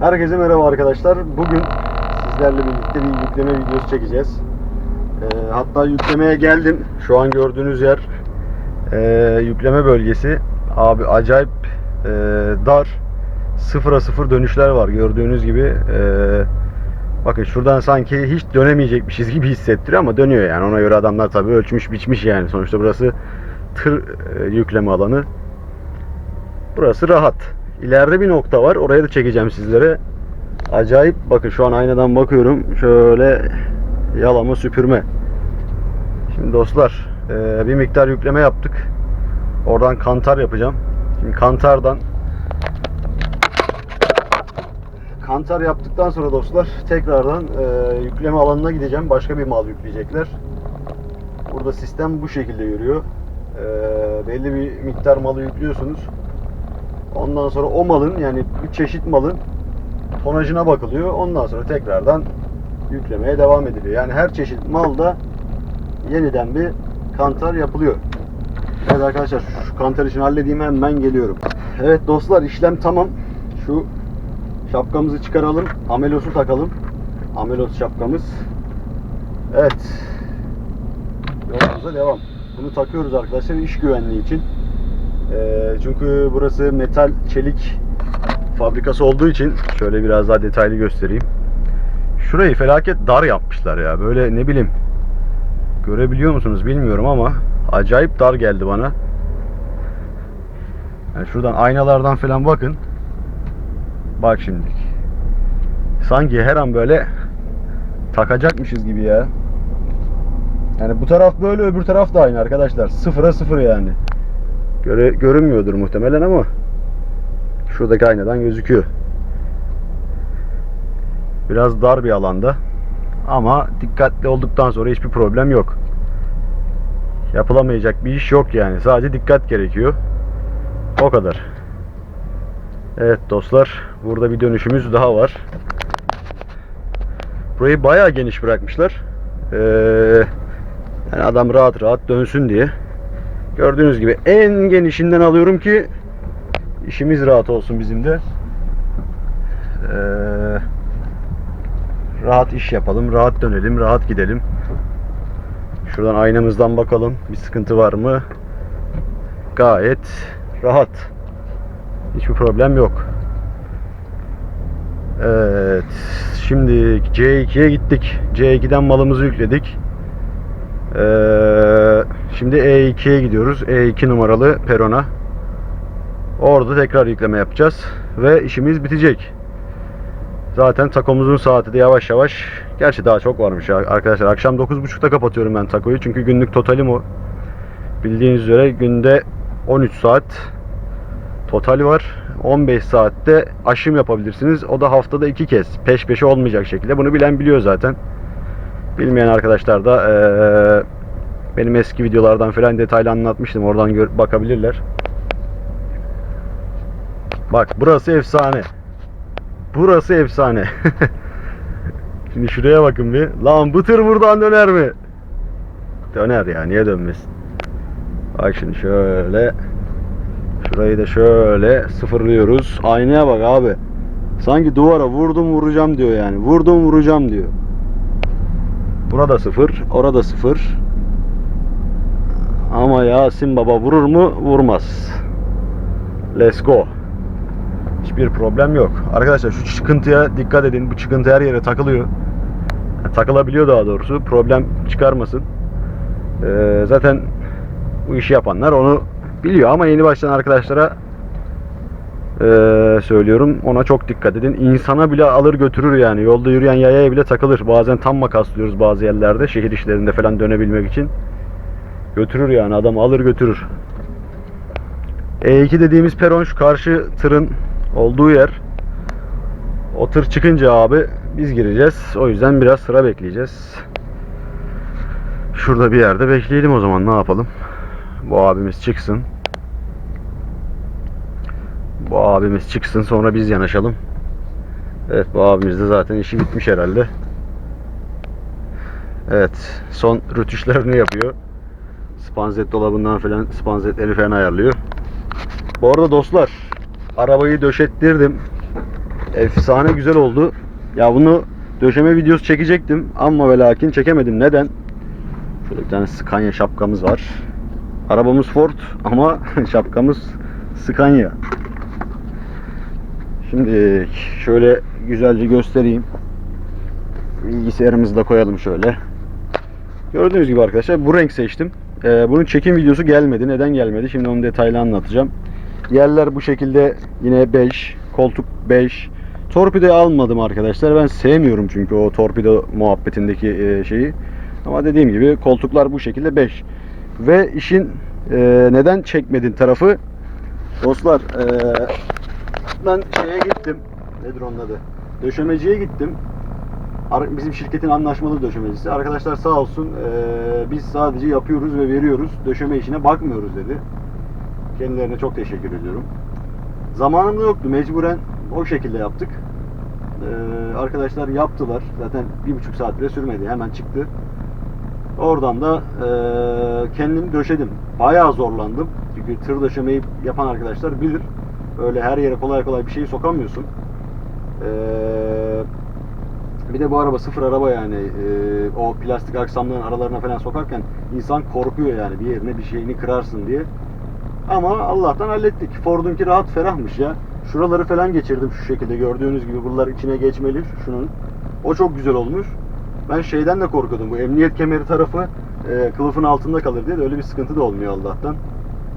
Herkese merhaba arkadaşlar. Bugün sizlerle birlikte bir yükleme videosu çekeceğiz. Ee, hatta yüklemeye geldim. Şu an gördüğünüz yer ee, yükleme bölgesi. Abi acayip ee, dar. Sıfıra sıfır dönüşler var gördüğünüz gibi. Ee, bakın şuradan sanki hiç dönemeyecekmişiz gibi hissettiriyor ama dönüyor yani. Ona göre adamlar tabii ölçmüş biçmiş yani. Sonuçta burası tır ee, yükleme alanı. Burası rahat. İleride bir nokta var. Oraya da çekeceğim sizlere. Acayip. Bakın şu an aynadan bakıyorum. Şöyle yalama süpürme. Şimdi dostlar eee, bir miktar yükleme yaptık. Oradan kantar yapacağım. Şimdi kantardan kantar yaptıktan sonra dostlar tekrardan eee, yükleme alanına gideceğim. Başka bir mal yükleyecekler. Burada sistem bu şekilde yürüyor. Eee, belli bir miktar malı yüklüyorsunuz. Ondan sonra o malın yani bir çeşit malın tonajına bakılıyor. Ondan sonra tekrardan yüklemeye devam ediliyor. Yani her çeşit malda yeniden bir kantar yapılıyor. Evet arkadaşlar şu kantar işini halledeyim hemen geliyorum. Evet dostlar işlem tamam. Şu şapkamızı çıkaralım. Amelos'u takalım. Amelos şapkamız. Evet. Yolumuza devam. Bunu takıyoruz arkadaşlar iş güvenliği için. Ee, çünkü burası metal çelik fabrikası olduğu için şöyle biraz daha detaylı göstereyim. Şurayı felaket dar yapmışlar ya. Böyle ne bileyim görebiliyor musunuz bilmiyorum ama acayip dar geldi bana. Yani şuradan aynalardan falan bakın. Bak şimdi. Sanki her an böyle takacakmışız gibi ya. Yani bu taraf böyle öbür taraf da aynı arkadaşlar. Sıfıra sıfır yani. Göre, görünmüyordur muhtemelen ama şuradaki aynadan gözüküyor. Biraz dar bir alanda ama dikkatli olduktan sonra hiçbir problem yok. Yapılamayacak bir iş yok yani. Sadece dikkat gerekiyor. O kadar. Evet dostlar, burada bir dönüşümüz daha var. Burayı bayağı geniş bırakmışlar. Ee, yani adam rahat rahat dönsün diye. Gördüğünüz gibi en genişinden alıyorum ki işimiz rahat olsun bizim de. Ee, rahat iş yapalım, rahat dönelim, rahat gidelim. Şuradan aynamızdan bakalım. Bir sıkıntı var mı? Gayet rahat. Hiçbir problem yok. Evet. Şimdi C2'ye gittik. C2'den malımızı yükledik. Ee, şimdi E2'ye gidiyoruz. E2 numaralı perona. Orada tekrar yükleme yapacağız. Ve işimiz bitecek. Zaten takomuzun saati de yavaş yavaş. Gerçi daha çok varmış arkadaşlar. Akşam 9.30'da kapatıyorum ben takoyu. Çünkü günlük totalim o. Bildiğiniz üzere günde 13 saat total var. 15 saatte aşım yapabilirsiniz. O da haftada iki kez. Peş peşe olmayacak şekilde. Bunu bilen biliyor zaten. Bilmeyen arkadaşlar da eee, benim eski videolardan falan detaylı anlatmıştım. Oradan gör- bakabilirler. Bak burası efsane. Burası efsane. Şimdi şuraya bakın bir. Lan bu tır buradan döner mi? Döner ya niye dönmesin? Bak şimdi şöyle. Şurayı da şöyle sıfırlıyoruz. Aynaya bak abi. Sanki duvara vurdum vuracağım diyor yani. Vurdum vuracağım diyor. Burada sıfır, orada sıfır. Ama Yasin Baba vurur mu? Vurmaz. Let's go. Hiçbir problem yok. Arkadaşlar şu çıkıntıya dikkat edin. Bu çıkıntı her yere takılıyor. Yani takılabiliyor daha doğrusu. Problem çıkarmasın. Ee, zaten bu işi yapanlar onu biliyor ama yeni başlayan arkadaşlara ee, söylüyorum ona çok dikkat edin. İnsana bile alır götürür yani. Yolda yürüyen yayaya bile takılır. Bazen tam makaslıyoruz bazı yerlerde. Şehir işlerinde falan dönebilmek için. Götürür yani adam alır götürür. E2 dediğimiz peron şu karşı tırın olduğu yer. O tır çıkınca abi biz gireceğiz. O yüzden biraz sıra bekleyeceğiz. Şurada bir yerde bekleyelim o zaman ne yapalım. Bu abimiz çıksın. Bu abimiz çıksın sonra biz yanaşalım. Evet bu abimiz de zaten işi bitmiş herhalde. Evet son rütüşlerini yapıyor. Spanzet dolabından falan spanzetleri falan ayarlıyor. Bu arada dostlar arabayı döşettirdim. Efsane güzel oldu. Ya bunu döşeme videosu çekecektim ama ve lakin çekemedim. Neden? Şöyle bir tane Scania şapkamız var. Arabamız Ford ama şapkamız Scania. Şimdi şöyle güzelce göstereyim. Bilgisayarımızı da koyalım şöyle. Gördüğünüz gibi arkadaşlar bu renk seçtim. Ee, bunun çekim videosu gelmedi. Neden gelmedi? Şimdi onu detaylı anlatacağım. Yerler bu şekilde yine bej, koltuk bej. Torpido almadım arkadaşlar. Ben sevmiyorum çünkü o torpido muhabbetindeki e, şeyi. Ama dediğim gibi koltuklar bu şekilde bej. Ve işin e, neden çekmedin tarafı dostlar e, ben şeye gittim. Nedir onun adı? Döşemeciye gittim. Bizim şirketin anlaşmalı döşemecisi. Arkadaşlar sağ olsun e, biz sadece yapıyoruz ve veriyoruz. Döşeme işine bakmıyoruz dedi. Kendilerine çok teşekkür ediyorum. Zamanım da yoktu. Mecburen o şekilde yaptık. Ee, arkadaşlar yaptılar. Zaten bir buçuk saat bile sürmedi. Hemen çıktı. Oradan da e, kendim döşedim. Bayağı zorlandım. Çünkü tır döşemeyi yapan arkadaşlar bilir. Öyle her yere kolay kolay bir şeyi sokamıyorsun. Ee, bir de bu araba sıfır araba yani. Ee, o plastik aksamların aralarına falan sokarken insan korkuyor yani bir yerine bir şeyini kırarsın diye. Ama Allah'tan hallettik. Ford'unki rahat ferahmış ya. Şuraları falan geçirdim şu şekilde gördüğünüz gibi buralar içine geçmeli şunun. O çok güzel olmuş. Ben şeyden de korkuyordum. Bu emniyet kemeri tarafı e, kılıfın altında kalır diye de öyle bir sıkıntı da olmuyor Allah'tan.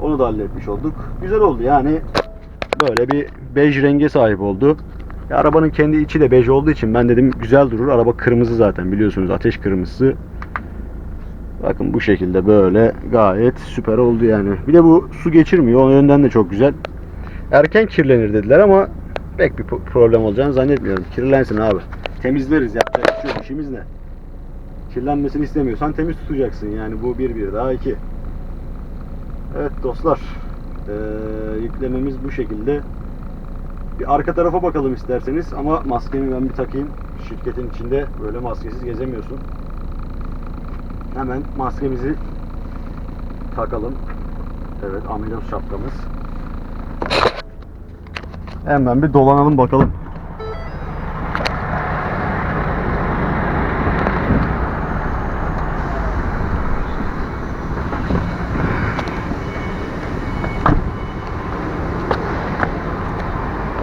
Onu da halletmiş olduk. Güzel oldu yani. Böyle bir bej renge sahip oldu. Ya, arabanın kendi içi de bej olduğu için ben dedim güzel durur. Araba kırmızı zaten biliyorsunuz ateş kırmızısı. Bakın bu şekilde böyle gayet süper oldu yani. Bir de bu su geçirmiyor. O yönden de çok güzel. Erken kirlenir dediler ama pek bir pro- problem olacağını zannetmiyorum. Kirlensin abi. Temizleriz yapacak bir şey yok. İşimiz ne? Kirlenmesini istemiyorsan temiz tutacaksın. Yani bu bir bir daha iki. Evet dostlar. Ee, yüklememiz bu şekilde. Bir arka tarafa bakalım isterseniz ama maskemi ben bir takayım. Şirketin içinde böyle maskesiz gezemiyorsun. Hemen maskemizi takalım. Evet, amilos şapkamız. Hemen bir dolanalım bakalım.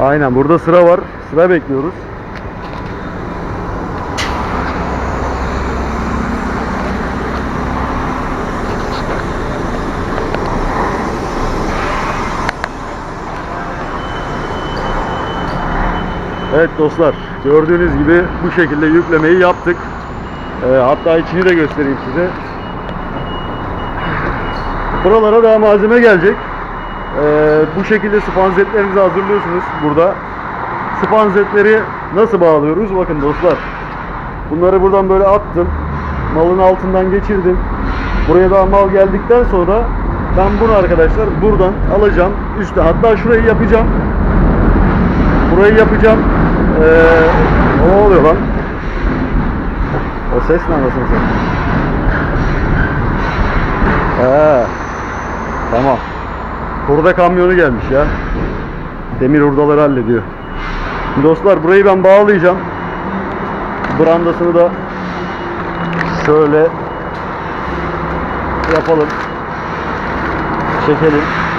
Aynen burada sıra var. Sıra bekliyoruz. Evet dostlar gördüğünüz gibi bu şekilde yüklemeyi yaptık. Ee, hatta içini de göstereyim size. Buralara daha malzeme gelecek. Ee, bu şekilde spanzetlerinizi hazırlıyorsunuz burada. Spanzetleri nasıl bağlıyoruz? Bakın dostlar. Bunları buradan böyle attım. Malın altından geçirdim. Buraya daha mal geldikten sonra ben bunu arkadaşlar buradan alacağım. Üstte hatta şurayı yapacağım. Burayı yapacağım. Ee, ne oluyor lan? O ses ne anasını? He. Tamam. Hurda kamyonu gelmiş ya. Demir hurdaları hallediyor. Dostlar burayı ben bağlayacağım. Brandasını da şöyle yapalım. Çekelim.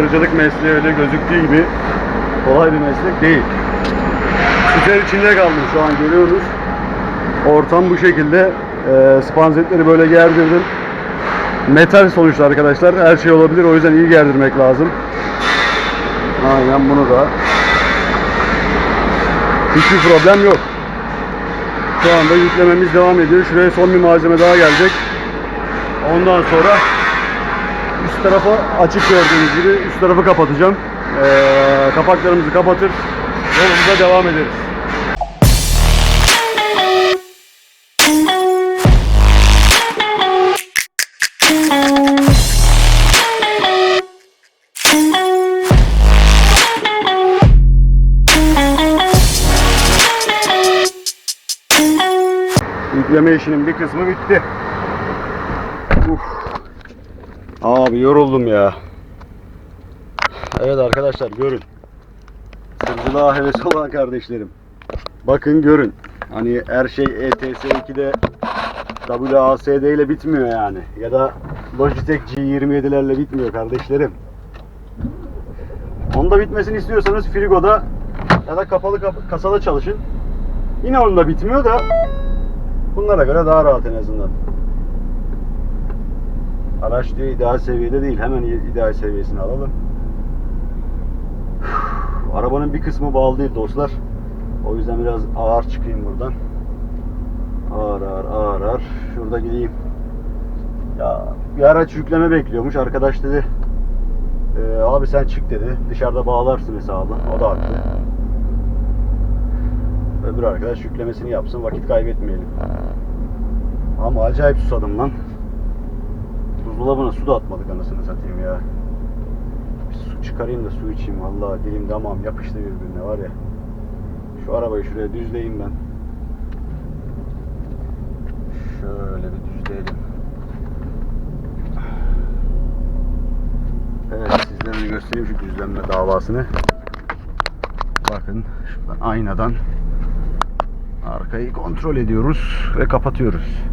Tırcılık mesleği öyle gözüktüğü gibi kolay bir meslek değil. Süter içinde kaldım şu an görüyorsunuz. Ortam bu şekilde. E, spanzetleri böyle gerdirdim. Metal sonuçta arkadaşlar. Her şey olabilir. O yüzden iyi gerdirmek lazım. Aynen bunu da. Hiçbir problem yok. Şu anda yüklememiz devam ediyor. Şuraya son bir malzeme daha gelecek. Ondan sonra üst tarafı açık gördüğünüz gibi üst tarafı kapatacağım. Ee, kapaklarımızı kapatır yolumuza devam ederiz. Yükleme işinin bir kısmı bitti. Uf. Abi yoruldum ya. Evet arkadaşlar görün. Sırcılığa hevesi olan kardeşlerim. Bakın görün. Hani her şey E ETS 2'de WASD ile bitmiyor yani. Ya da Logitech G27'lerle bitmiyor kardeşlerim. Onda bitmesini istiyorsanız Frigo'da ya da kapalı kap- kasada çalışın. Yine onda bitmiyor da bunlara göre daha rahat en azından. Araç diyor ideal seviyede değil. Hemen ideal seviyesini alalım. Üf, Arabanın bir kısmı bağlı değil dostlar. O yüzden biraz ağır çıkayım buradan. Ağır ağır ağır ağır. Şurada gideyim. Ya bir araç yükleme bekliyormuş. Arkadaş dedi. "Ee, abi sen çık dedi. Dışarıda bağlarsın hesabı. O da haklı. Öbür arkadaş yüklemesini yapsın. Vakit kaybetmeyelim. Ama acayip susadım lan. Buzdolabına su da atmadık anasını satayım ya. Bir su çıkarayım da su içeyim. Vallahi dilim damağım yapıştı birbirine var ya. Şu arabayı şuraya düzleyeyim ben. Şöyle bir düzleyelim. Evet sizlere göstereyim şu düzlenme davasını. Bakın şuradan aynadan arkayı kontrol ediyoruz ve kapatıyoruz.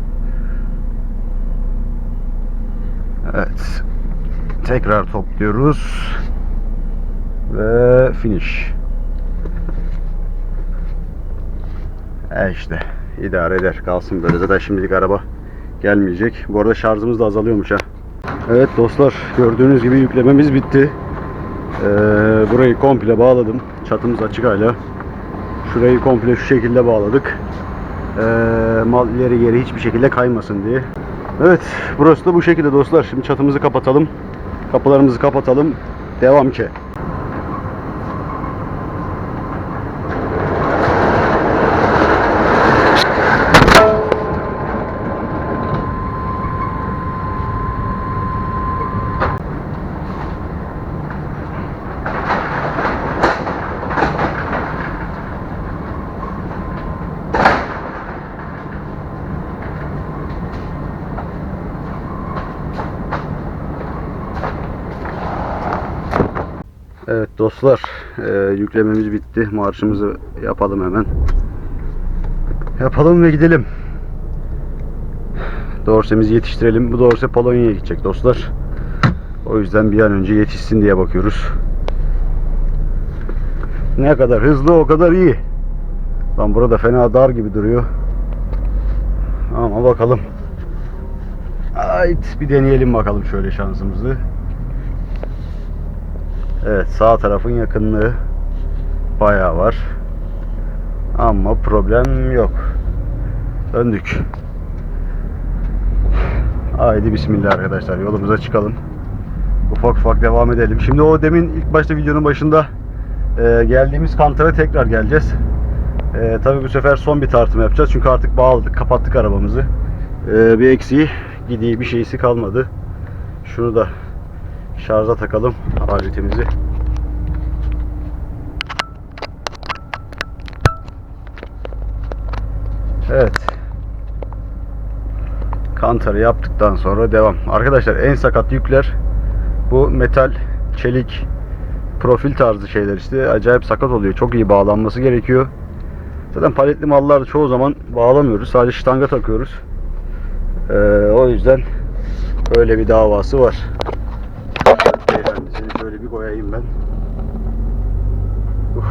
Evet. Tekrar topluyoruz. Ve finish. E işte idare eder. Kalsın böyle. Zaten şimdilik araba gelmeyecek. Bu arada şarjımız da azalıyormuş ha. Evet dostlar gördüğünüz gibi yüklememiz bitti. Ee, burayı komple bağladım. Çatımız açık hala. Şurayı komple şu şekilde bağladık. Ee, mal ileri geri hiçbir şekilde kaymasın diye. Evet burası da bu şekilde dostlar. Şimdi çatımızı kapatalım. Kapılarımızı kapatalım. Devam ki. Evet dostlar e, yüklememiz bitti. Marşımızı yapalım hemen. Yapalım ve gidelim. Dorsemizi yetiştirelim. Bu dorse Polonya'ya gidecek dostlar. O yüzden bir an önce yetişsin diye bakıyoruz. Ne kadar hızlı o kadar iyi. Lan burada fena dar gibi duruyor. Ama bakalım. Ait bir deneyelim bakalım şöyle şansımızı. Evet sağ tarafın yakınlığı bayağı var. Ama problem yok. Döndük. Haydi bismillah arkadaşlar yolumuza çıkalım. Ufak ufak devam edelim. Şimdi o demin ilk başta videonun başında e, geldiğimiz kantara tekrar geleceğiz. E, tabii bu sefer son bir tartım yapacağız. Çünkü artık bağladık, kapattık arabamızı. E, bir eksiği, gidiği bir şeysi kalmadı. Şunu da şarja takalım aletimizi. Evet. Kantarı yaptıktan sonra devam. Arkadaşlar en sakat yükler bu metal, çelik, profil tarzı şeyler işte. Acayip sakat oluyor. Çok iyi bağlanması gerekiyor. Zaten paletli mallarda çoğu zaman bağlamıyoruz. Sadece ştanga takıyoruz. Ee, o yüzden Öyle bir davası var. Şöyle bir koyayım ben. Uf.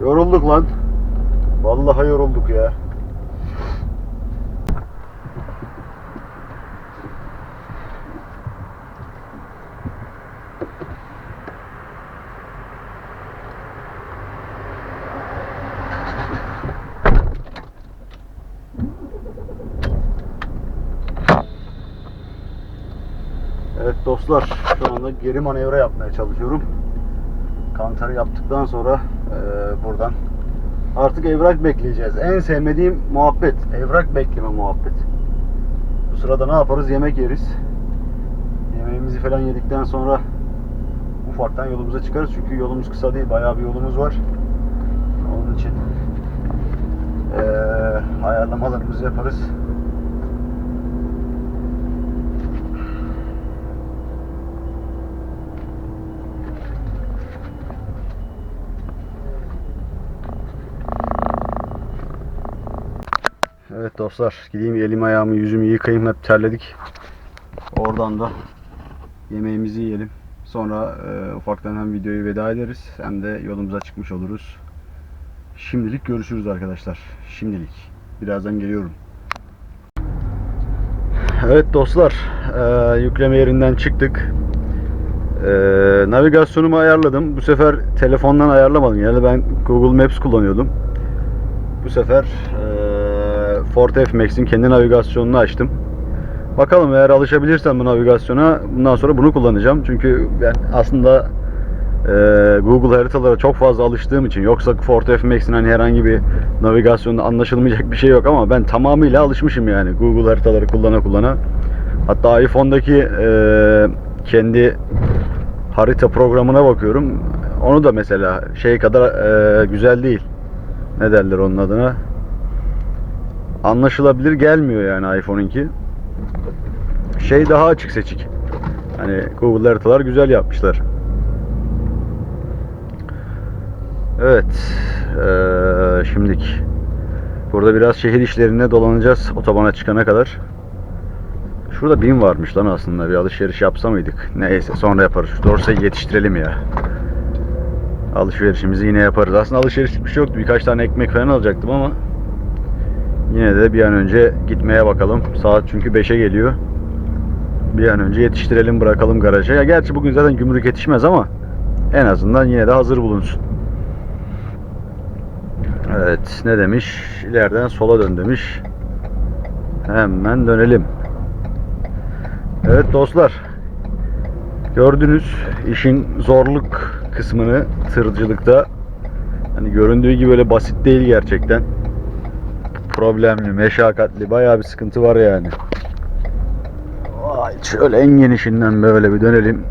Yorulduk lan. Vallahi yorulduk ya. Evet dostlar, şu anda geri manevra yapmaya çalışıyorum. Kantarı yaptıktan sonra eee, buradan artık evrak bekleyeceğiz. En sevmediğim muhabbet, evrak bekleme muhabbet. Bu sırada ne yaparız? Yemek yeriz. Yemeğimizi falan yedikten sonra ufaktan yolumuza çıkarız. Çünkü yolumuz kısa değil, bayağı bir yolumuz var. Onun için eee ayarlamalarımızı yaparız. Evet dostlar gideyim elim ayağımı yüzümü yıkayayım hep terledik. Oradan da yemeğimizi yiyelim. Sonra e, ufaktan hem videoyu veda ederiz hem de yolumuza çıkmış oluruz. Şimdilik görüşürüz arkadaşlar. Şimdilik. Birazdan geliyorum. Evet dostlar e, yükleme yerinden çıktık. E, navigasyonumu ayarladım. Bu sefer telefondan ayarlamadım. Yani ben Google Maps kullanıyordum. Bu sefer eee Ford F-Max'in kendi navigasyonunu açtım. Bakalım eğer alışabilirsem bu navigasyona bundan sonra bunu kullanacağım. Çünkü ben aslında eee, Google haritalara çok fazla alıştığım için yoksa Ford F-Max'in hani herhangi bir navigasyonda anlaşılmayacak bir şey yok ama ben tamamıyla alışmışım yani Google haritaları kullana kullana. Hatta iPhone'daki eee, kendi harita programına bakıyorum. Onu da mesela şey kadar eee, güzel değil ne derler onun adına anlaşılabilir gelmiyor yani iPhone'unki. Şey daha açık seçik. Hani Google haritalar güzel yapmışlar. Evet. Eee şimdilik burada biraz şehir işlerinde dolanacağız otobana çıkana kadar. Şurada bin varmış lan aslında bir alışveriş yapsa mıydık? Neyse sonra yaparız. Şu yetiştirelim ya. Alışverişimizi yine yaparız. Aslında alışveriş bir şey yoktu. Birkaç tane ekmek falan alacaktım ama yine de bir an önce gitmeye bakalım. Saat çünkü 5'e geliyor. Bir an önce yetiştirelim bırakalım garaja. Ya gerçi bugün zaten gümrük yetişmez ama en azından yine de hazır bulunsun. Evet ne demiş? İleriden sola dön demiş. Hemen dönelim. Evet dostlar. Gördünüz işin zorluk kısmını tırcılıkta. Hani göründüğü gibi öyle basit değil gerçekten. Problemli, meşakkatli, bayağı bir sıkıntı var yani. Vay, şöyle en genişinden böyle bir dönelim.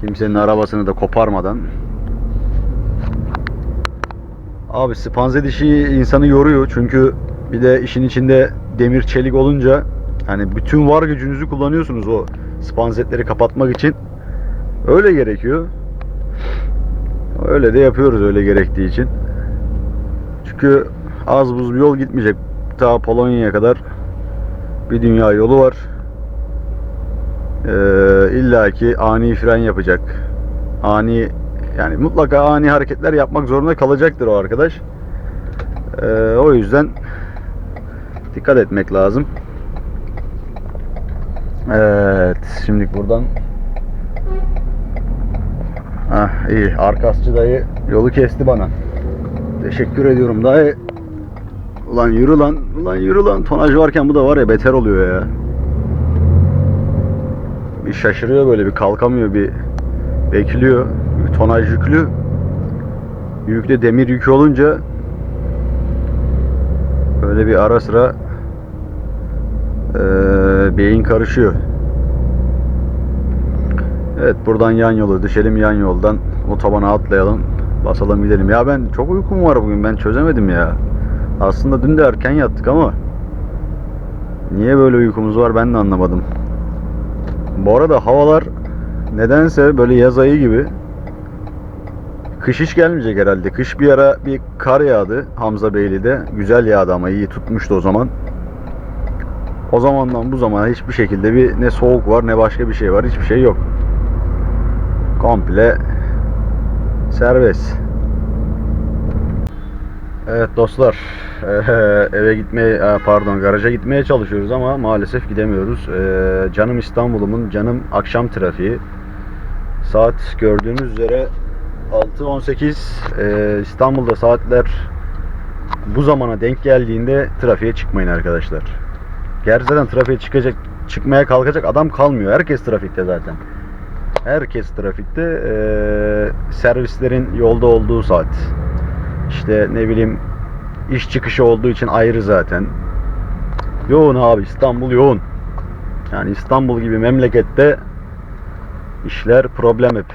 Kimsenin arabasını da koparmadan. Abi spanze dişi insanı yoruyor çünkü bir de işin içinde demir çelik olunca hani bütün var gücünüzü kullanıyorsunuz o spanzetleri kapatmak için. Öyle gerekiyor. Öyle de yapıyoruz öyle gerektiği için. Çünkü az buz bir yol gitmeyecek. Ta Polonya'ya kadar bir dünya yolu var. Ee, İlla ki ani fren yapacak. Ani yani mutlaka ani hareketler yapmak zorunda kalacaktır o arkadaş. Ee, o yüzden dikkat etmek lazım. Evet, şimdi buradan Ah iyi, arkasçı dayı yolu kesti bana. Teşekkür ediyorum dayı. Ulan yürü lan, ulan yürü lan. Tonaj varken bu da var ya beter oluyor ya. Bir şaşırıyor böyle bir kalkamıyor bir bekliyor. Bir tonaj yüklü. Yükle demir yükü olunca böyle bir ara sıra eee, beyin karışıyor. Evet buradan yan yola düşelim yan yoldan otobana atlayalım basalım gidelim. Ya ben çok uykum var bugün ben çözemedim ya. Aslında dün de erken yattık ama niye böyle uykumuz var ben de anlamadım. Bu arada havalar nedense böyle yaz ayı gibi Kış hiç gelmeyecek herhalde. Kış bir ara bir kar yağdı Hamza Beyli'de. Güzel yağdı ama iyi tutmuştu o zaman. O zamandan bu zamana hiçbir şekilde bir ne soğuk var ne başka bir şey var. Hiçbir şey yok. Komple serbest. Evet dostlar eve gitmeye e, pardon garaja gitmeye çalışıyoruz ama maalesef gidemiyoruz. Eee, canım İstanbul'umun canım akşam trafiği. Saat gördüğünüz üzere 6.18 Eee, İstanbul'da saatler bu zamana denk geldiğinde trafiğe çıkmayın arkadaşlar. Gerçi zaten trafiğe çıkacak çıkmaya kalkacak adam kalmıyor. Herkes trafikte zaten. Herkes trafikte. Eee, servislerin yolda olduğu saat. İşte ne bileyim iş çıkışı olduğu için ayrı zaten. Yoğun abi İstanbul yoğun. Yani İstanbul gibi memlekette işler problem hep.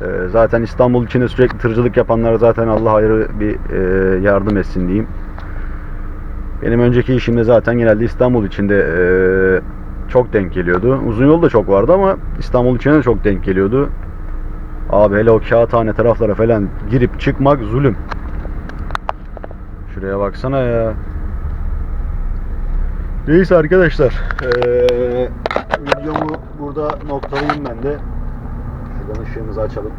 Ee, zaten İstanbul içinde sürekli tırcılık yapanlara zaten Allah ayrı bir e, yardım etsin diyeyim. Benim önceki işimde zaten genelde İstanbul içinde e, çok denk geliyordu. Uzun yol da çok vardı ama İstanbul içinde de çok denk geliyordu. Abi hele o kağıthane taraflara falan girip çıkmak zulüm. Şuraya baksana ya. Neyse arkadaşlar. Eee videomu burada noktalayayım ben de. Şuradan ışığımızı açalım.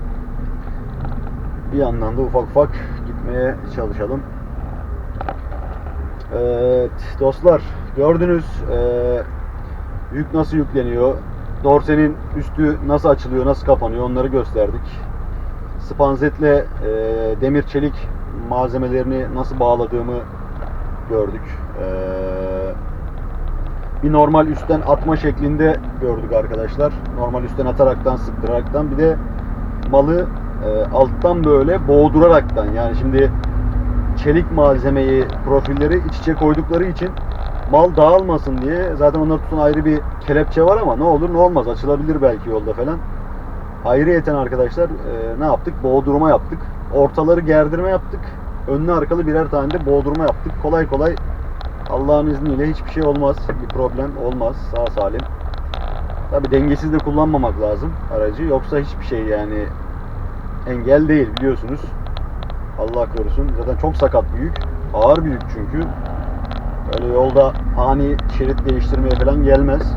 Bir yandan da ufak ufak gitmeye çalışalım. Evet dostlar gördünüz eee, yük nasıl yükleniyor. Dorsenin üstü nasıl açılıyor, nasıl kapanıyor onları gösterdik. Spanzetle e, demir çelik malzemelerini nasıl bağladığımı gördük. E, bir normal üstten atma şeklinde gördük arkadaşlar. Normal üstten ataraktan, sıktıraraktan bir de malı e, alttan böyle boğduraraktan yani şimdi çelik malzemeyi profilleri iç içe koydukları için mal dağılmasın diye zaten onlar tutan ayrı bir kelepçe var ama ne olur ne olmaz açılabilir belki yolda falan. Ayrıyeten arkadaşlar e, ne yaptık? Boğdurma yaptık. Ortaları gerdirme yaptık. Önlü arkalı birer tane de boğdurma yaptık. Kolay kolay Allah'ın izniyle hiçbir şey olmaz. Bir problem olmaz. Sağ salim. Tabi dengesiz de kullanmamak lazım aracı. Yoksa hiçbir şey yani engel değil biliyorsunuz. Allah korusun. Zaten çok sakat bir yük. Ağır bir yük çünkü. Öyle yolda ani şerit değiştirmeye falan gelmez.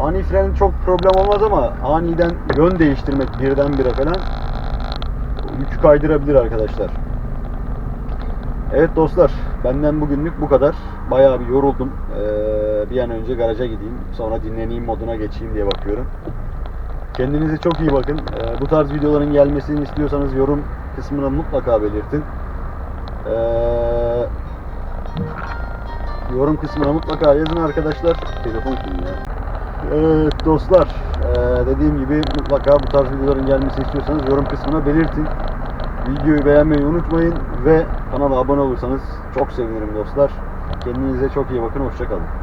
Ani fren çok problem olmaz ama aniden yön değiştirmek birdenbire falan yükü kaydırabilir arkadaşlar. Evet dostlar, benden bugünlük bu kadar. Bayağı bir yoruldum. Ee, bir an önce garaja gideyim, sonra dinleneyim moduna geçeyim diye bakıyorum. Kendinize çok iyi bakın. Ee, bu tarz videoların gelmesini istiyorsanız yorum kısmına mutlaka belirtin. Ee, yorum kısmına mutlaka yazın arkadaşlar. Telefon kim ya? Evet dostlar, ee, dediğim gibi mutlaka bu tarz videoların gelmesini istiyorsanız yorum kısmına belirtin. Videoyu beğenmeyi unutmayın ve kanala abone olursanız çok sevinirim dostlar. Kendinize çok iyi bakın, hoşçakalın.